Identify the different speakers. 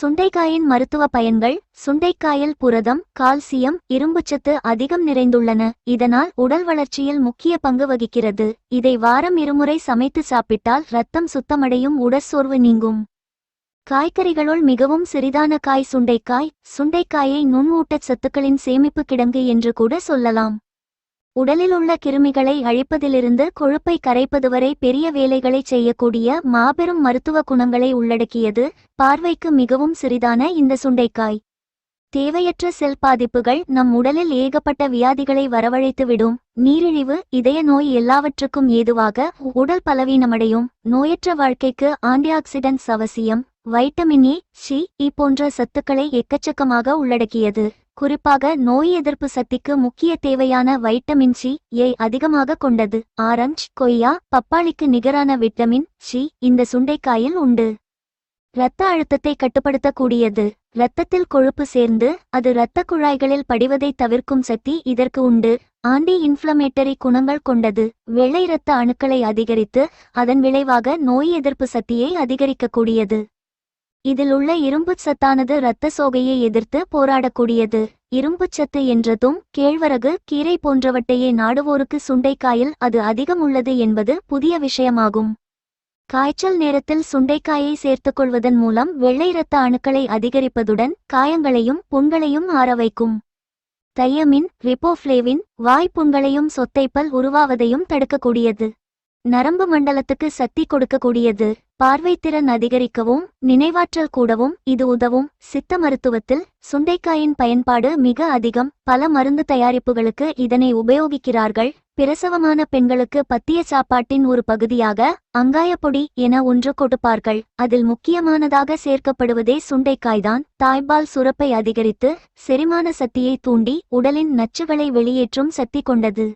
Speaker 1: சுண்டைக்காயின் மருத்துவ பயன்கள் சுண்டைக்காயில் புரதம் கால்சியம் இரும்புச்சத்து அதிகம் நிறைந்துள்ளன. இதனால் உடல் வளர்ச்சியில் முக்கிய பங்கு வகிக்கிறது. இதை வாரம் இருமுறை சமைத்து சாப்பிட்டால் இரத்தம் சுத்தமடையும் உடற்சோர்வு நீங்கும். காய்கறிகளுள் மிகவும் சிறிதான காய் சுண்டைக்காய். சுண்டைக்காயை நுண்ணூட்டச் சத்துக்களின் சேமிப்பு கிடங்கு என்று கூட சொல்லலாம். உடலிலுள்ள கிருமிகளை அழிப்பதிலிருந்து கொழுப்பை கரைப்பது வரை பெரிய வேலைகளை செய்யக்கூடிய மாபெரும் மருத்துவ குணங்களை உள்ளடக்கியது பார்வைக்கு மிகவும் சிறிதான இந்த சுண்டைக்காய். தேவையற்ற செல் பாதிப்புகள் நம் உடலில் ஏகப்பட்ட வியாதிகளை வரவழைத்துவிடும். நீரிழிவு இதய நோய் எல்லாவற்றுக்கும் ஏதுவாக உடல் பலவீனமடையும். நோயற்ற வாழ்க்கைக்கு ஆன்டிஆக்சிடென்ட்ஸ் அவசியம். வைட்டமின் ஏ சி இ போன்ற சத்துக்களை எக்கச்சக்கமாக உள்ளடக்கியது. குறிப்பாக நோய் எதிர்ப்பு சக்திக்கு முக்கிய தேவையான வைட்டமின் சி ஏ அதிகமாக கொண்டது. ஆரஞ்சு கொய்யா பப்பாளிக்கு நிகரான விட்டமின் சி இந்த சுண்டைக்காயில் உண்டு. இரத்த அழுத்தத்தை கட்டுப்படுத்தக்கூடியது. இரத்தத்தில் கொழுப்பு சேர்ந்து அது இரத்த குழாய்களில் படிவதை தவிர்க்கும் சக்தி இதற்கு உண்டு. ஆன்டி இன்ஃப்ளமேட்டரி குணங்கள் கொண்டது. வெள்ளை இரத்த அணுக்களை அதிகரித்து அதன் விளைவாக நோய் எதிர்ப்பு சக்தியை அதிகரிக்கக்கூடியது. இதில் உள்ள இரும்புச் சத்தானது இரத்த சோகையை எதிர்த்து போராடக்கூடியது. இரும்புச் சத்து என்றதும் கேழ்வரகு கீரை போன்றவற்றையே நாடுவோருக்கு சுண்டைக்காயில் அது அதிகம் உள்ளது என்பது புதிய விஷயமாகும். காய்ச்சல் நேரத்தில் சுண்டைக்காயை சேர்த்துக்கொள்வதன் மூலம் வெள்ளை இரத்த அணுக்களை அதிகரிப்பதுடன் காயங்களையும் புண்களையும் ஆரவைக்கும் தையமின் ரிப்போஃப்ளேவின் வாய்ப்புண்களையும் சொத்தைப்பல் உருவாவதையும் தடுக்கக்கூடியது. நரம்பு மண்டலத்துக்கு சக்தி கொடுக்கக்கூடியது. பார்வைத்திறன் அதிகரிக்கவும் நினைவாற்றல் கூடவும் இது உதவும். சித்த மருத்துவத்தில் சுண்டைக்காயின் பயன்பாடு மிக அதிகம். பல மருந்து தயாரிப்புகளுக்கு இதனை உபயோகிக்கிறார்கள். பிரசவமான பெண்களுக்கு பத்திய சாப்பாட்டின் ஒரு பகுதியாக அங்காயப்பொடி என ஒன்று கொடுப்பார்கள். அதில் முக்கியமானதாக சேர்க்கப்படுவதே சுண்டைக்காய்தான். தாய்ப்பால் சுரப்பை அதிகரித்து செரிமான சக்தியை தூண்டி உடலின் நச்சுகளை வெளியேற்றும் சக்தி கொண்டது.